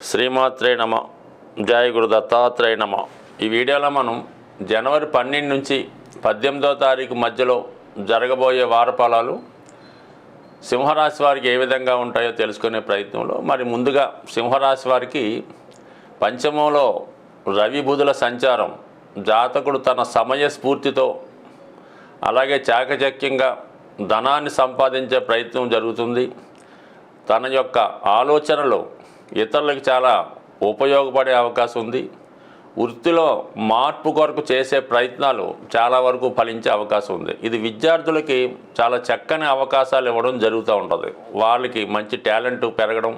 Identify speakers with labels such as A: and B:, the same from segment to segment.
A: శ్రీమాత్రే నమ జయ గురు దత్తాత్రేయ నమ. ఈ వీడియోలో మనం జనవరి పన్నెండు నుంచి పద్దెనిమిదో తారీఖు మధ్యలో జరగబోయే వారపాలాలు సింహరాశి వారికి ఏ విధంగా ఉంటాయో తెలుసుకునే ప్రయత్నంలో మరి ముందుగా సింహరాశి వారికి పంచమంలో రవి బుధుల సంచారం జాతకుడు తన సమయ స్ఫూర్తితో అలాగే చాకచక్యంగా ధనాన్ని సంపాదించే ప్రయత్నం జరుగుతుంది. తన యొక్క ఆలోచనలు ఇతరులకు చాలా ఉపయోగపడే అవకాశం ఉంది. వృత్తిలో మార్పు కొరకు చేసే ప్రయత్నాలు చాలా వరకు ఫలించే అవకాశం ఉంది. ఇది విద్యార్థులకి చాలా చక్కని అవకాశాలు ఇవ్వడం జరుగుతూ ఉంటుంది. వాళ్ళకి మంచి టాలెంట్ పెరగడం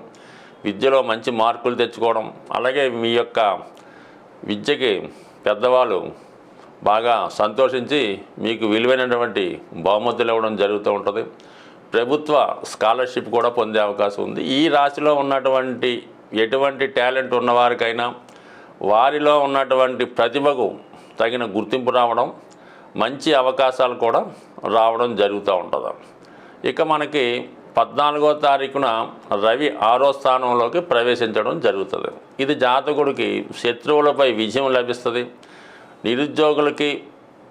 A: విద్యలో మంచి మార్కులు తెచ్చుకోవడం అలాగే మీ యొక్క విద్యకి పెద్దవాళ్ళు బాగా సంతోషించి మీకు విలువైనటువంటి బహుమతులు ఇవ్వడం జరుగుతూ ఉంటుంది. ప్రభుత్వ స్కాలర్షిప్ కూడా పొందే అవకాశం ఉంది. ఈ రాశిలో ఉన్నటువంటి ఎటువంటి టాలెంట్ ఉన్నవారికైనా వారిలో ఉన్నటువంటి ప్రతిభకు తగిన గుర్తింపు రావడం మంచి అవకాశాలు కూడా రావడం జరుగుతూ ఉంటుంది. ఇక మనకి పద్నాలుగో తారీఖున రవి ఆరో స్థానంలోకి ప్రవేశించడం జరుగుతుంది. ఇది జాతకుడికి శత్రువులపై విజయం లభిస్తుంది. నిరుద్యోగులకి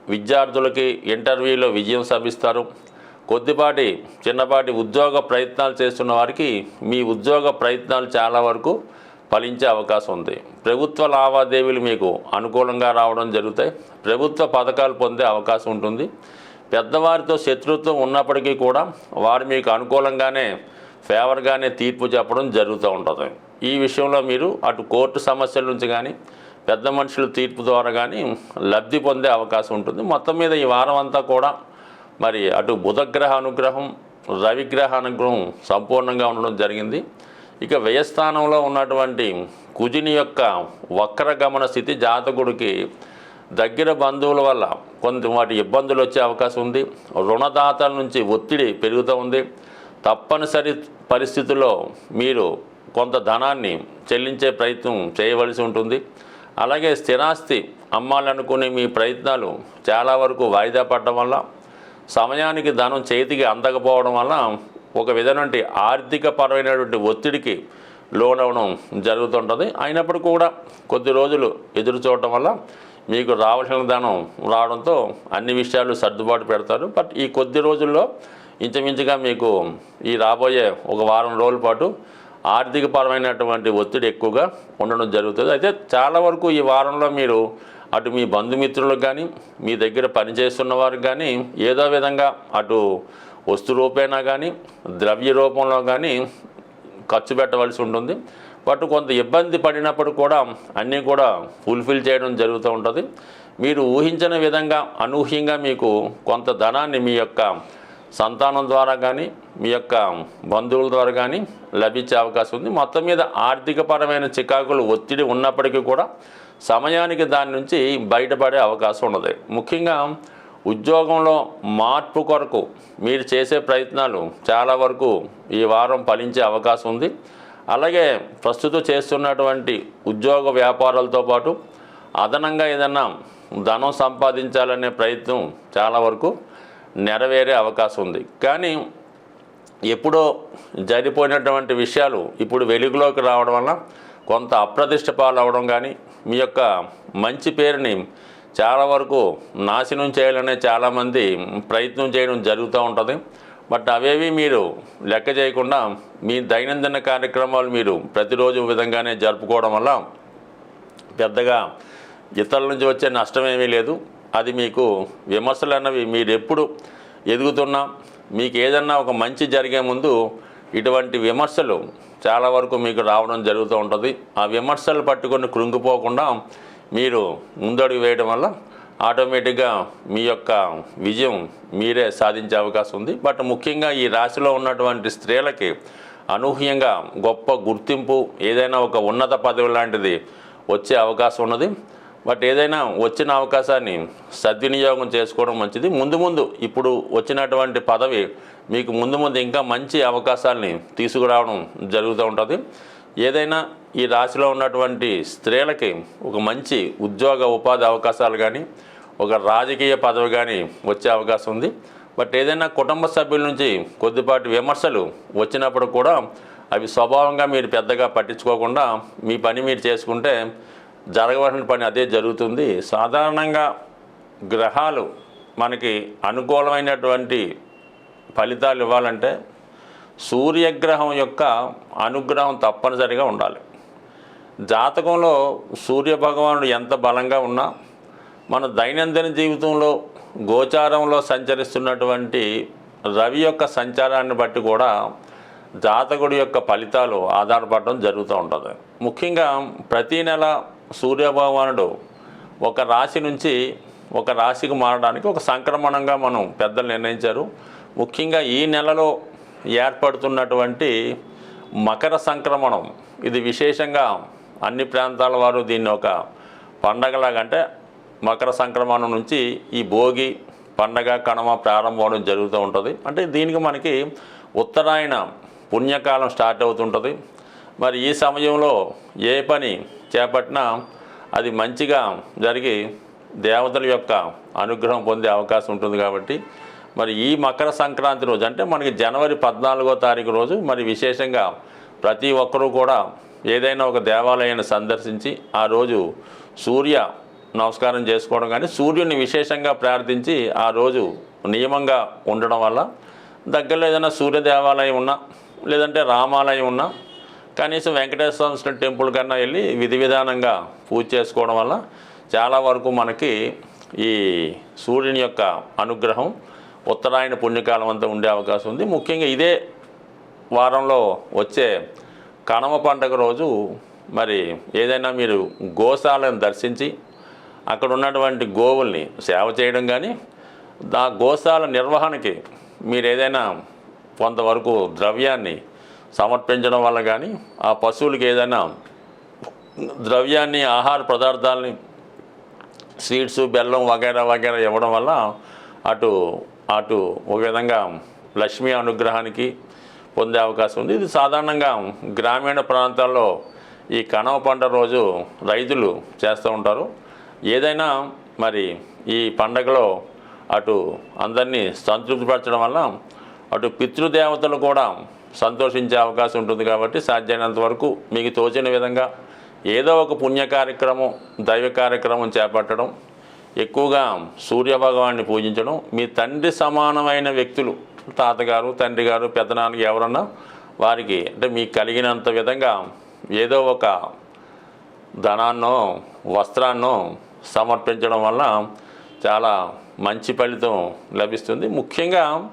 A: విద్యార్థులకి ఇంటర్వ్యూలో విజయం సాధిస్తారు. కొద్దిపాటి చిన్నపాటి ఉద్యోగ ప్రయత్నాలు చేస్తున్న వారికి మీ ఉద్యోగ ప్రయత్నాలు చాలా వరకు ఫలించే అవకాశం ఉంది. ప్రభుత్వ లావాదేవీలు మీకు అనుకూలంగా రావడం జరుగుతాయి. ప్రభుత్వ పథకాలు పొందే అవకాశం ఉంటుంది. పెద్దవారితో శత్రుత్వం ఉన్నప్పటికీ కూడా వారు మీకు అనుకూలంగానే ఫేవర్గానే తీర్పు చెప్పడం జరుగుతూ ఉంటుంది. ఈ విషయంలో మీరు అటు కోర్టు సమస్యల నుంచి కానీ పెద్ద మనుషుల తీర్పు ద్వారా కానీ లబ్ధి పొందే అవకాశం ఉంటుంది. మొత్తం మీద ఈ వారం అంతా కూడా మరి అటు బుధగ్రహ అనుగ్రహం రవిగ్రహ అనుగ్రహం సంపూర్ణంగా ఉండడం జరిగింది. ఇక వ్యయస్థానంలో ఉన్నటువంటి కుజుని యొక్క వక్రగమన స్థితి జాతకుడికి దగ్గర బంధువుల వల్ల కొంత వాటి ఇబ్బందులు వచ్చే అవకాశం ఉంది. రుణదాతల నుంచి ఒత్తిడి పెరుగుతూ ఉంది. తప్పనిసరి పరిస్థితుల్లో మీరు కొంత ధనాన్ని చెల్లించే ప్రయత్నం చేయవలసి ఉంటుంది. అలాగే స్థిరాస్తి అమ్మాలనుకునే మీ ప్రయత్నాలు చాలా వరకు వాయిదా పడడం వల్ల సమయానికి ధనం చేతికి అందకపోవడం వల్ల ఒక విధమైనటువంటి ఆర్థిక పరమైనటువంటి ఒత్తిడికి లోనవడం జరుగుతుంటుంది. అయినప్పుడు కూడా కొద్ది రోజులు ఎదురు చూడటం వల్ల మీకు రావాల్సిన ధనం రావడంతో అన్ని విషయాలు సర్దుబాటు పెడతారు. బట్ ఈ కొద్ది రోజుల్లో ఇంచుమించుగా మీకు ఈ రాబోయే ఒక వారం రోజుల పాటు ఆర్థికపరమైనటువంటి ఒత్తిడి ఎక్కువగా ఉండడం జరుగుతుంది. అయితే చాలా వరకు ఈ వారంలో మీరు అటు మీ బంధుమిత్రులకు కానీ మీ దగ్గర పనిచేస్తున్న వారికి కానీ ఏదో విధంగా అటు వస్తు రూపేనా కానీ ద్రవ్య రూపంలో కానీ ఖర్చు పెట్టవలసి ఉంటుంది. బట్ కొంత ఇబ్బంది పడినప్పుడు కూడా అన్నీ కూడా ఫుల్ఫిల్ చేయడం జరుగుతూ ఉంటుంది. మీరు ఊహించిన విధంగా అనూహ్యంగా మీకు కొంత ధనాన్ని మీ యొక్క సంతానం ద్వారా కానీ మీ యొక్క బంధువుల ద్వారా కానీ లభించే అవకాశం ఉంది. మొత్తం మీద ఆర్థికపరమైన చికాకులు ఒత్తిడి ఉన్నప్పటికీ కూడా సమయానికి దాని నుంచి బయటపడే అవకాశం ఉన్నది ముఖ్యంగా ఉద్యోగంలో మార్పు కొరకు మీరు చేసే ప్రయత్నాలు చాలా వరకు ఈ వారం ఫలించే అవకాశం ఉంది. అలాగే ప్రస్తుతం చేస్తున్నటువంటి ఉద్యోగ వ్యాపారాలతో పాటు అదనంగా ఏదన్నా ధనం సంపాదించాలనే ప్రయత్నం చాలా వరకు నెరవేరే అవకాశం ఉంది. కానీ ఎప్పుడో జరిపోయినటువంటి విషయాలు ఇప్పుడు వెలుగులోకి రావడం వల్ల కొంత అప్రతిష్ట పాలవడం కానీ మీ యొక్క మంచి పేరుని చాలా వరకు నాశనం చేయాలనే చాలామంది ప్రయత్నం చేయడం జరుగుతూ ఉంటుంది. బట్ అవేవి మీరు లెక్క చేయకుండా మీ దైనందిన కార్యక్రమాలు మీరు ప్రతిరోజు విధంగానే జరుపుకోవడం వల్ల పెద్దగా ఇతరుల నుంచి వచ్చే నష్టం ఏమీ లేదు. అది మీకు విమర్శలు అన్నవి మీరు ఎప్పుడు ఎదుగుతున్నా మీకు ఏదన్నా ఒక మంచి జరిగే ముందు ఇటువంటి విమర్శలు చాలా వరకు మీకు రావడం జరుగుతూ ఉంటుంది. ఆ విమర్శలు పట్టుకొని కృంగిపోకుండా మీరు ముందడుగు వేయడం వల్ల ఆటోమేటిక్గా మీ యొక్క విజయం మీరే సాధించే అవకాశం ఉంది. బట్ ముఖ్యంగా ఈ రాశిలో ఉన్నటువంటి స్త్రీలకి అనూహ్యంగా గొప్ప గుర్తింపు ఏదైనా ఒక ఉన్నత పదవి లాంటిది వచ్చే అవకాశం ఉన్నది. బట్ ఏదైనా వచ్చిన అవకాశాన్ని సద్వినియోగం చేసుకోవడం మంచిది. ముందు ముందు ఇప్పుడు వచ్చినటువంటి పదవి మీకు ముందు ముందు ఇంకా మంచి అవకాశాలని తీసుకురావడం జరుగుతూ ఉంటుంది. ఏదైనా ఈ రాశిలో ఉన్నటువంటి స్త్రీలకి ఒక మంచి ఉద్యోగ ఉపాధి అవకాశాలు కానీ ఒక రాజకీయ పదవి కానీ వచ్చే అవకాశం ఉంది. బట్ ఏదైనా కుటుంబ సభ్యుల నుంచి కొద్దిపాటి విమర్శలు వచ్చినప్పుడు కూడా అవి స్వభావంగా మీరు పెద్దగా పట్టించుకోకుండా మీ పని మీరు చేసుకుంటే జరగవలసిన పని అదే జరుగుతుంది. సాధారణంగా గ్రహాలు మనకి అనుకూలమైనటువంటి ఫలితాలు ఇవ్వాలంటే సూర్యగ్రహం యొక్క అనుగ్రహం తప్పనిసరిగా ఉండాలి. జాతకంలో సూర్య భగవానుడు ఎంత బలంగా ఉన్నా మన దైనందిన జీవితంలో గోచారంలో సంచరిస్తున్నటువంటి రవి యొక్క సంచారాన్ని బట్టి కూడా జాతకుడి యొక్క ఫలితాలు ఆధారపడడం జరుగుతూ ఉంటుంది. ముఖ్యంగా ప్రతీ నెల సూర్యభగవానుడు ఒక రాశి నుంచి ఒక రాశికి మారడానికి ఒక సంక్రమణంగా మనం పెద్దలు నిర్ణయించారు. ముఖ్యంగా ఈ నెలలో ఏర్పడుతున్నటువంటి మకర సంక్రమణం. ఇది విశేషంగా అన్ని ప్రాంతాల వారు దీన్ని ఒక పండగలాగంటే మకర సంక్రమణం నుంచి ఈ భోగి పండగ కణమ ప్రారంభం అవడం జరుగుతూ ఉంటుంది. అంటే దీనికి మనకి ఉత్తరాయణ పుణ్యకాలం స్టార్ట్ అవుతుంటుంది. మరి ఈ సమయంలో ఏ పని చేపట్టినా అది మంచిగా జరిగి దేవతల యొక్క అనుగ్రహం పొందే అవకాశం ఉంటుంది కాబట్టి మరి ఈ మకర సంక్రాంతి రోజు అంటే మనకి జనవరి పద్నాలుగో తారీఖు రోజు మరి విశేషంగా ప్రతి ఒక్కరూ కూడా ఏదైనా ఒక దేవాలయాన్ని సందర్శించి ఆ రోజు సూర్య నమస్కారం చేసుకోవడం కానీ సూర్యుని విశేషంగా ప్రార్థించి ఆ రోజు నియమంగా ఉండడం వల్ల దగ్గరలో ఏదైనా సూర్య దేవాలయం ఉన్నా లేదంటే రామాలయం ఉన్నా కనీసం వెంకటేశ్వర స్వామి టెంపుల్ కన్నా వెళ్ళి విధి విధానంగా పూజ చేసుకోవడం వల్ల చాలా వరకు మనకి ఈ సూర్యుని యొక్క అనుగ్రహం ఉత్తరాయణ పుణ్యకాలం అంతా ఉండే అవకాశం ఉంది. ముఖ్యంగా ఇదే వారంలో వచ్చే కనమ పండగ రోజు మరి ఏదైనా మీరు గోశాలను దర్శించి అక్కడ ఉన్నటువంటి గోవుల్ని సేవ చేయడం కానీ ఆ గోశాల నిర్వహణకి మీరు ఏదైనా కొంతవరకు ద్రవ్యాన్ని సమర్పించడం వల్ల కానీ ఆ పశువులకి ఏదైనా ద్రవ్యాన్ని ఆహార పదార్థాలని స్వీట్స్ బెల్లం వగైరా వగైరా ఇవ్వడం వల్ల అటు అటు ఒక విధంగా లక్ష్మీ అనుగ్రహానికి పొందే అవకాశం ఉంది. ఇది సాధారణంగా గ్రామీణ ప్రాంతాల్లో ఈ కనవ పంట రోజు రైతులు చేస్తూ ఉంటారు. ఏదైనా మరి ఈ పండగలో అటు అందరినీ సంతృప్తిపరచడం వల్ల అటు పితృదేవతలు కూడా సంతోషించే అవకాశం ఉంటుంది కాబట్టి సాధ్యమైనంత వరకు మీకు తోచిన విధంగా ఏదో ఒక పుణ్య కార్యక్రమం దైవ కార్యక్రమం చేపట్టడం ఎక్కువగా సూర్యభగవాన్ని పూజించడం. మీ తండ్రి సమానమైన వ్యక్తులు తాతగారు తండ్రి గారు పెద్దనాన్నకి ఎవరన్నా వారికి అంటే మీకు కలిగినంత విధంగా ఏదో ఒక ధనాన్నో వస్త్రాన్నో సమర్పించడం వల్ల చాలా మంచి ఫలితం లభిస్తుంది. ముఖ్యంగా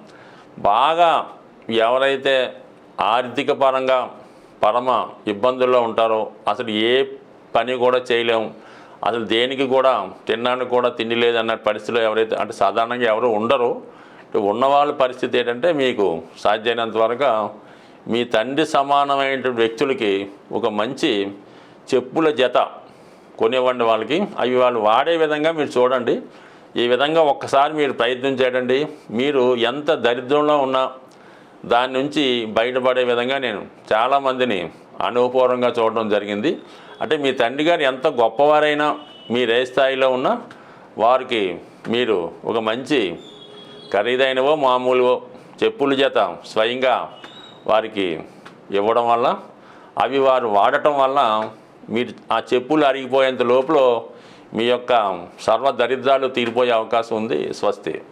A: బాగా ఎవరైతే ఆర్థిక పరంగా పరమ ఇబ్బందుల్లో ఉంటారో అసలు ఏ పని కూడా చేయలేము అసలు దేనికి కూడా తినడానికి కూడా తిండి లేదన్న పరిస్థితిలో ఎవరైతే అంటే సాధారణంగా ఎవరు ఉండరు. ఉన్నవాళ్ళ పరిస్థితి ఏంటంటే మీకు సాధ్యమైనంత వరకు మీ తండ్రి సమానమైన వ్యక్తులకి ఒక మంచి చెప్పుల జత కొనివ్వండి వాళ్ళకి. అవి వాళ్ళు వాడే విధంగా మీరు చూడండి. ఈ విధంగా ఒక్కసారి మీరు ప్రయత్నం చేయండి. మీరు ఎంత దరిద్రంలో ఉన్నా దాని నుంచి బయటపడే విధంగా నేను చాలామందిని అనుభవపూర్వంగా చూడడం జరిగింది. అంటే మీ తండ్రి గారు ఎంత గొప్పవారైనా మీరు ఏ స్థాయిలో ఉన్నా వారికి మీరు ఒక మంచి ఖరీదైనవో మామూలువో చెప్పుల చేత స్వయంగా వారికి ఇవ్వడం వల్ల అవి వారు వాడటం వల్ల మీరు ఆ చెప్పులు అరిగిపోయేంత లోపల మీ యొక్క సర్వ దరిద్రాలు తీరిపోయే అవకాశం ఉంది స్వస్తి.